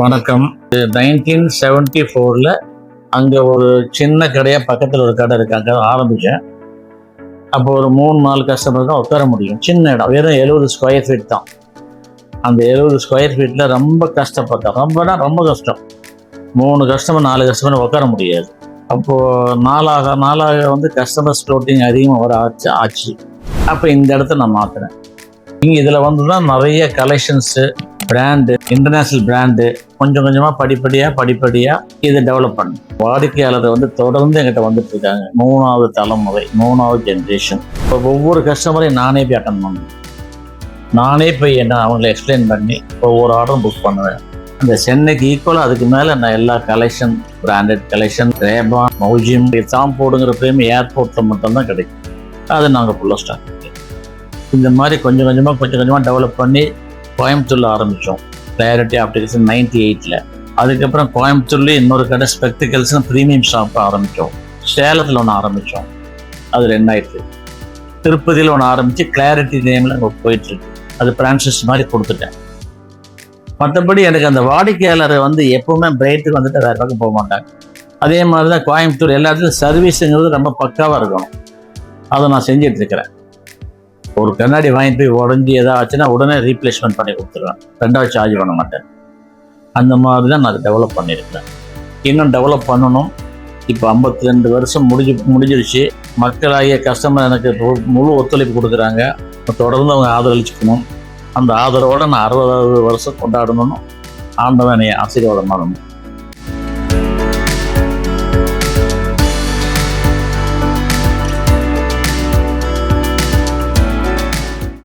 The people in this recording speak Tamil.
வணக்கம். நைன்டீன் செவன்டி ஃபோரில் அங்கே ஒரு சின்ன கடையாக பக்கத்தில் ஒரு கடை இருக்காங்க அங்கே ஆரம்பித்தேன் அப்போ ஒரு மூணு நாலு கஸ்டமர் தான் உட்கார முடியும். சின்ன இடம். வெறும் எழுபது ஸ்கொயர் ஃபீட் தான். அந்த எழுபது ஸ்கொயர் ஃபீட்டில் ரொம்ப கஷ்டப்பட்டேன் ரொம்பனா ரொம்ப கஷ்டம். மூணு கஸ்டமர் நாலு கஸ்டமர் உட்கார முடியாது. அப்போது நாளாக நாளாக வந்து கஸ்டமர்ஸ் ஃப்ளோட்டிங் அதிகமாக வர ஆச்சு ஆச்சு. அப்போ இந்த இடத்த நான் மாற்றினேன் இங்கே இதில் வந்து தான் நிறைய கலெக்ஷன்ஸு பிராண்டு இன்டர்நேஷ்னல் பிராண்டு கொஞ்சம் கொஞ்சமாக படிப்படியாக படிப்படியாக இதை டெவலப் பண்ணும் வாடிக்கையாளர் வந்து தொடர்ந்து எங்கிட்ட வந்துட்டு இருக்காங்க. மூணாவது தலைமுறை மூணாவது ஜென்ரேஷன் இப்போ ஒவ்வொரு கஸ்டமரையும் நானே போய் அட்டன் பண்ணுவேன் நானே போய் என்ன அவங்களை எக்ஸ்பிளைன் பண்ணி ஒவ்வொரு ஆர்டரும் புக் பண்ணுவேன். அந்த சென்னைக்கு ஈக்குவலாக அதுக்கு மேலே நான் எல்லா collection branded collection Ray Ban Maui Jim exam போடுங்கிற பிரேம் ஏர்போர்ட்டில் மட்டும்தான் கிடைக்கும். அது நாங்கள் ஃபுல்லாக ஸ்டார்ட் இந்த மாதிரி கொஞ்சம் கொஞ்சமாக கொஞ்சம் கொஞ்சமாக டெவலப் பண்ணி கோயம்புத்தூரில் ஆரம்பித்தோம் கிளாரிட்டி ஆப்டிகல்ஸ் நைன்டி எயிட்டில் அதுக்கப்புறம் கோயம்புத்தூர்லேயே இன்னொரு கடை ஸ்பெக்டிகல்ஸ்னு ப்ரீமியம் ஷாப் ஆரம்பித்தோம் சேலத்தில் ஒன்று ஆரம்பித்தோம் அது ரெண்டாயிரத்து. திருப்பதியில் ஒன்று ஆரம்பித்து கிளாரிட்டி நேமில் அங்கே போயிட்டுருக்கு அது பிரான்சைஸ் மாதிரி கொடுத்துட்டேன். மற்றபடி எனக்கு அந்த வாடிக்கையாளர் வந்து எப்பவுமே பிரைட்டுக்கு வந்துட்டு வேறு பக்கம் போக மாட்டாங்க. அதே மாதிரி தான் கோயம்புத்தூர் எல்லா இடத்துலையும் சர்வீஸுங்கிறது ரொம்ப பக்காவாக இருக்கணும். அதை நான் செஞ்சிட்ருக்கிறேன் ஒரு கண்ணாடி வாங்கிட்டு போய் உடஞ்சி ஆச்சுன்னா உடனே ரீப்ளேஸ்மெண்ட் பண்ணி கொடுத்துருவேன். ரெண்டாவது சார்ஜ் பண்ண மாட்டேன். அந்த மாதிரி தான் நான் டெவலப் பண்ணியிருக்கேன். இன்னும் டெவலப் பண்ணணும். இப்போ ஐம்பத்தி ரெண்டு வருஷம் முடிஞ்சு முடிஞ்சிருச்சு. மக்களாகிய கஸ்டமர் எனக்கு முழு- முழு ஒத்துழைப்பு கொடுக்குறாங்க. தொடர்ந்து அவங்க ஆதரவளிச்சுக்கணும். அந்த ஆதரவோடு நான் அறுபதாவது வருஷம் கொண்டாடணும் ஆண்டவன் ஆசீர்வாதம் பண்ணணும்.